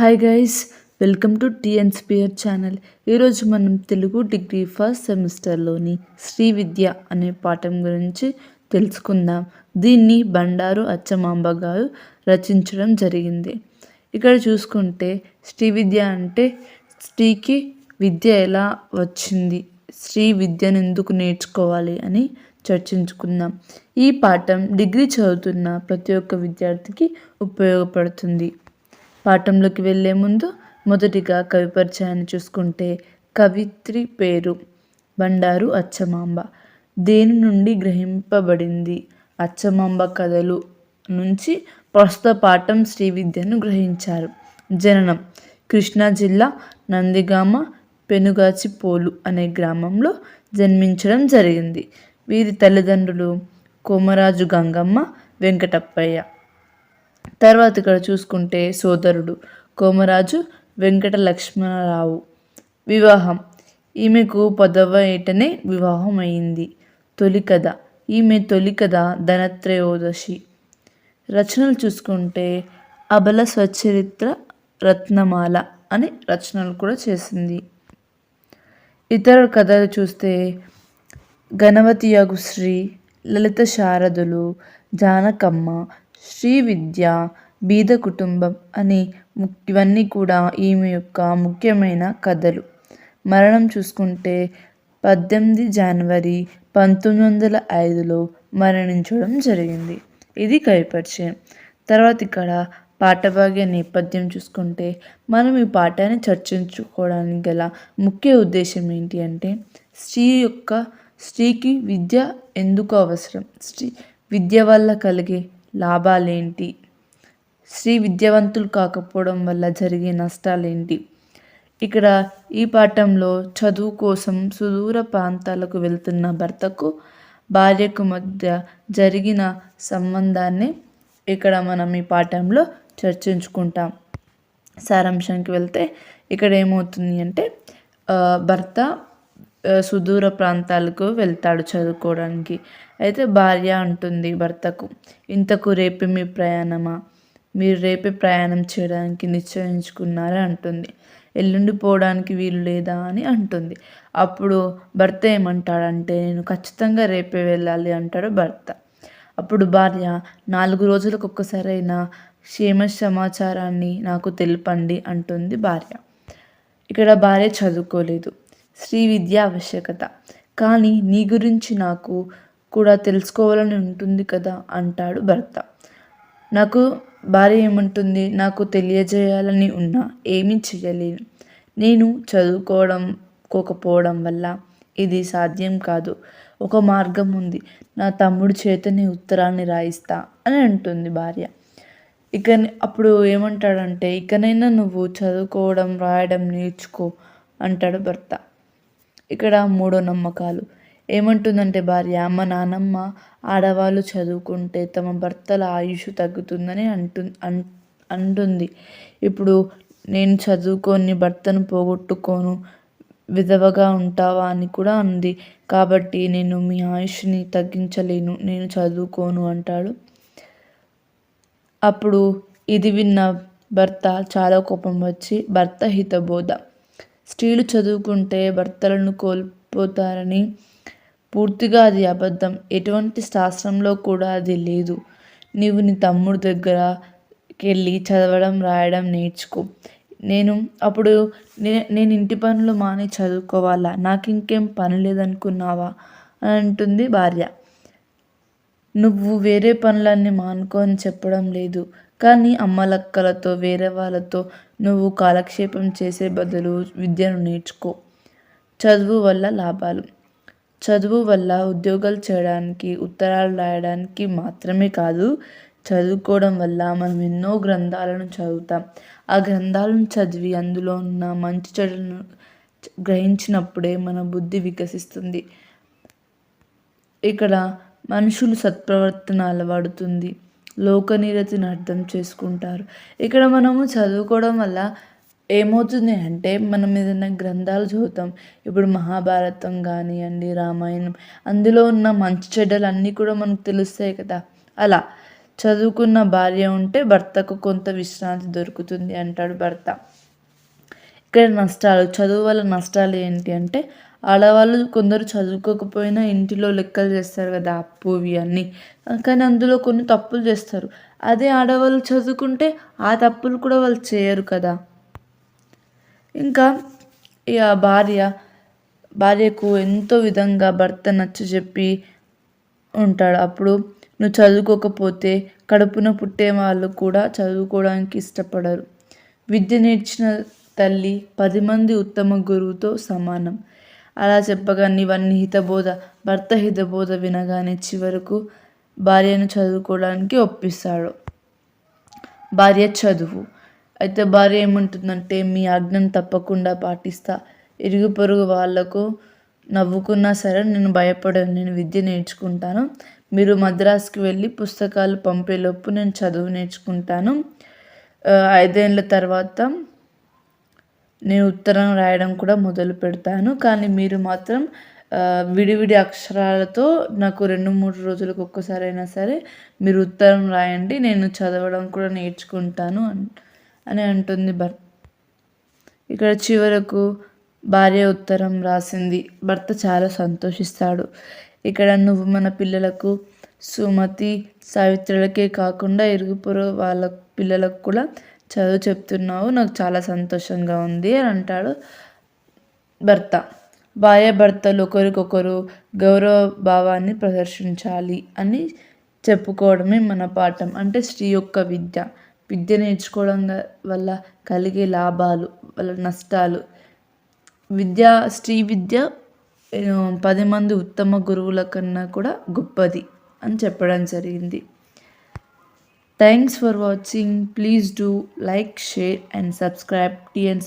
Hi guys welcome to TNSphere channel ఈరోజు మనం Telugu degree first సెమిస్టర్లోని శ్రీ విద్య అనే పాఠం గురించి తెలుసుకుందాం. దీన్ని బండారు అచ్చమాంబ గారు రచించడం జరిగింది. ఇక్కడ చూసుకుంటే శ్రీ విద్య అంటే స్త్రీకి విద్య ఎలా వచ్చింది స్త్రీ విద్యను ఎందుకు నేర్చుకోవాలి అని చర్చించుకుందాం. ఈ పాఠం డిగ్రీ చదువుతున్న ప్రతి ఒక్క విద్యార్థికి ఉపయోగపడుతుంది. పాఠంలోకి వెళ్ళే ముందు మొదటిగా కవి పరిచయాన్ని చూసుకుంటే కవిత్రి పేరు బండారు అచ్చమాంబ. దేని నుండి గ్రహింపబడింది? అచ్చమాంబ కథలు నుంచి ప్రస్తుత పాఠం శ్రీ విద్యను గ్రహించారు. జననం కృష్ణా జిల్లా నందిగామ పెనుగాచిపోలు అనే గ్రామంలో జన్మించడం జరిగింది. వీరి తల్లిదండ్రులు కోమరాజు గంగమ్మ వెంకటప్పయ్య. తర్వాత ఇక్కడ చూసుకుంటే సోదరుడు కోమరాజు వెంకట లక్ష్మణరావు వివాహం. ఈమెకు పదవ ఏటనే వివాహం అయింది తొలి కథ. ఈమె తొలి కథ ధనత్రయోదశి. రచనలు చూసుకుంటే అబల స్వచరిత్ర రత్నమాల అనే రచనలు కూడా చేసింది. ఇతర కథలు చూస్తే గణవతి యగుశ్రీ లలిత శారదులు జానకమ్మ శ్రీ విద్య బీద కుటుంబం అని ఇవన్నీ కూడా ఈమె యొక్క ముఖ్యమైన కథలు. మరణం చూసుకుంటే పద్దెనిమిది జనవరి పంతొమ్మిది వందల ఐదులో మరణించడం జరిగింది. ఇది కైపరిచయం. తర్వాత ఇక్కడ పాఠభాగ్య నేపథ్యం చూసుకుంటే మనం ఈ పాఠాన్ని చర్చించుకోవడానికి గల ముఖ్య ఉద్దేశం ఏంటి అంటే స్త్రీ యొక్క స్త్రీకి విద్య ఎందుకు అవసరం? స్త్రీ విద్య వల్ల కలిగే లాభాలేంటి? స్త్రీ విద్యావంతులు కాకపోవడం వల్ల జరిగే నష్టాలేంటి? ఇక్కడ ఈ పాఠంలో చదువు కోసం సుదూర ప్రాంతాలకు వెళ్తున్న భర్తకు భార్యకు మధ్య జరిగిన సంబంధాన్ని ఇక్కడ మనం ఈ పాఠంలో చర్చించుకుంటాం. సారాంశానికి వెళ్తే ఇక్కడ ఏమవుతుంది అంటే భర్త సుదూర ప్రాంతాలకు వెళ్తాడు చదువుకోవడానికి. అయితే భార్య అంటుంది భర్తకు ఇంతకు రేపే మీ ప్రయాణమా? మీరు రేపే ప్రయాణం చేయడానికి నిశ్చయించుకున్నారా? అంటుంది. ఎల్లుండి పోవడానికి వీలు లేదా? అని అంటుంది. అప్పుడు భర్త ఏమంటాడంటే నేను ఖచ్చితంగా రేపే వెళ్ళాలి అంటాడు భర్త. అప్పుడు భార్య నాలుగు రోజులకు ఒక్కసారైనా క్షేమ సమాచారాన్ని నాకు తెలుపండి అంటుంది భార్య. ఇక్కడ భార్య చదువుకోలేదు. శ్రీ విద్య ఆవశ్యకత కానీ నీ గురించి నాకు కూడా తెలుసుకోవాలని ఉంటుంది కదా అంటాడు భర్త. నాకు భార్య ఏమంటుంది? నాకు తెలియజేయాలని ఉన్నా ఏమీ చేయలేను నేను చదువుకోవడం కోకపోవడం వల్ల ఇది సాధ్యం కాదు. ఒక మార్గం ఉంది. నా తమ్ముడు చేతని ఉత్తరాన్ని రాయిస్తా అని అంటుంది భార్య. ఇక అప్పుడు ఏమంటాడంటే ఇకనైనా నువ్వు చదువుకోవడం రాయడం నేర్చుకో అంటాడు భర్త. ఇక్కడ మూడో నమ్మకాలు. ఏమంటుందంటే భార్య మా నానమ్మ ఆడవాళ్ళు చదువుకుంటే తమ భర్తల ఆయుష్ తగ్గుతుందని అంటు అంటుంది. ఇప్పుడు నేను చదువుకొని భర్తను పోగొట్టుకోను విధవగా ఉంటావా అని కూడా అంది. కాబట్టి నేను మీ ఆయుష్ని తగ్గించలేను నేను చదువుకోను అంటాడు. అప్పుడు ఇది విన్న భర్త చాలా కోపం వచ్చి భర్త హితబోధ. స్త్రీలు చదువుకుంటే భర్తలను కోల్పోతారని పూర్తిగా అది అబద్ధం. ఎటువంటి శాస్త్రంలో కూడా అది లేదు. నీవు నీ తమ్ముడు దగ్గరకెళ్ళి చదవడం రాయడం నేర్చుకో. నేను అప్పుడు నే నేను ఇంటి పనులు మాని చదువుకోవాలా? నాకు ఇంకేం పని లేదనుకున్నావా? అని అంటుంది భార్య. నువ్వు వేరే పనులన్నీ మానుకో అని చెప్పడం లేదు. కానీ అమ్మలక్కలతో వేరే వాళ్ళతో నువ్వు కాలక్షేపం చేసే బదులు విద్యను నేర్చుకో. చదువు వల్ల లాభాలు. చదువు వల్ల ఉద్యోగాలు చేయడానికి ఉత్తరాలు రాయడానికి మాత్రమే కాదు చదువుకోవడం వల్ల మనం ఎన్నో గ్రంథాలను చదువుతాం. ఆ గ్రంథాలను చదివి అందులో ఉన్న మంచి చెడులను గ్రహించినప్పుడే మన బుద్ధి వికసిస్తుంది. ఇక్కడ మనుషులు సత్ప్రవర్తన అలవాడుతుంది లోకనీరతిని అర్థం చేసుకుంటారు. ఇక్కడ మనము చదువుకోవడం వల్ల ఏమవుతుంది అంటే మనం ఏదైనా గ్రంథాలు చదువుతాం. ఇప్పుడు మహాభారతం కానివ్వండి రామాయణం అందులో ఉన్న మంచి చెడ్డలు అన్నీ కూడా మనకు తెలుస్తాయి కదా. అలా చదువుకున్న భార్య ఉంటే భర్తకు కొంత విశ్రాంతి దొరుకుతుంది అంటాడు భర్త. ఇక్కడ నష్టాలు చదువు వల్ల నష్టాలు ఏంటి అంటే ఆడవాళ్ళు కొందరు చదువుకోకపోయినా ఇంటిలో లెక్కలు చేస్తారు కదా అప్పు ఇవి అన్నీ. కానీ అందులో కొన్ని తప్పులు చేస్తారు. అదే ఆడవాళ్ళు చదువుకుంటే ఆ తప్పులు కూడా వాళ్ళు చేయరు కదా. ఇంకా ఇక భార్య భార్యకు ఎంతో విధంగా భర్త నచ్చ చెప్పి ఉంటాడు. అప్పుడు నువ్వు చదువుకోకపోతే కడుపున పుట్టే వాళ్ళు కూడా చదువుకోవడానికి ఇష్టపడరు. విద్య నేర్చిన తల్లి పది మంది ఉత్తమ గురువుతో సమానం. అలా చెప్పగా నీవన్నీ హితబోధ భర్త హితబోధ వినగానే చివరకు భార్యను చదువుకోవడానికి ఒప్పిస్తాడు. భార్య చదువు. అయితే భార్య ఏమంటుందంటే మీ ఆజ్ఞను తప్పకుండా పాటిస్తా. ఇరుగు పొరుగు వాళ్ళకు నవ్వుకున్నా సరే నేను భయపడను నేను విద్య నేర్చుకుంటాను. మీరు మద్రాసుకి వెళ్ళి పుస్తకాలు పంపేలోపు నేను చదువు నేర్చుకుంటాను. ఐదేళ్ళ తర్వాత నేను ఉత్తరం రాయడం కూడా మొదలు పెడతాను. కానీ మీరు మాత్రం విడివిడి అక్షరాలతో నాకు రెండు మూడు రోజులకు ఒక్కసారి అయినా సరే మీరు ఉత్తరం రాయండి. నేను చదవడం కూడా నేర్చుకుంటాను అని అంటుంది భర్త. ఇక్కడ చివరకు భార్య ఉత్తరం రాసింది. భర్త చాలా సంతోషిస్తాడు. ఇక్కడ నువ్వు మన పిల్లలకు సుమతి సావిత్రులకే కాకుండా ఇరుగు వాళ్ళ పిల్లలకు కూడా చదువు చెప్తున్నావు నాకు చాలా సంతోషంగా ఉంది అని అంటాడు భర్త. భార్య భర్తలు ఒకరికొకరు గౌరవ భావాన్ని ప్రదర్శించాలి అని చెప్పుకోవడమే మన పాఠం. అంటే స్త్రీ యొక్క విద్య. విద్య నేర్చుకోవడం వల్ల కలిగే లాభాలు వాళ్ళ నష్టాలు. విద్య స్త్రీ విద్య పది మంది ఉత్తమ గురువుల కన్నా కూడా గొప్పది అని చెప్పడం జరిగింది. Thanks for watching. Please do like, share and subscribe TN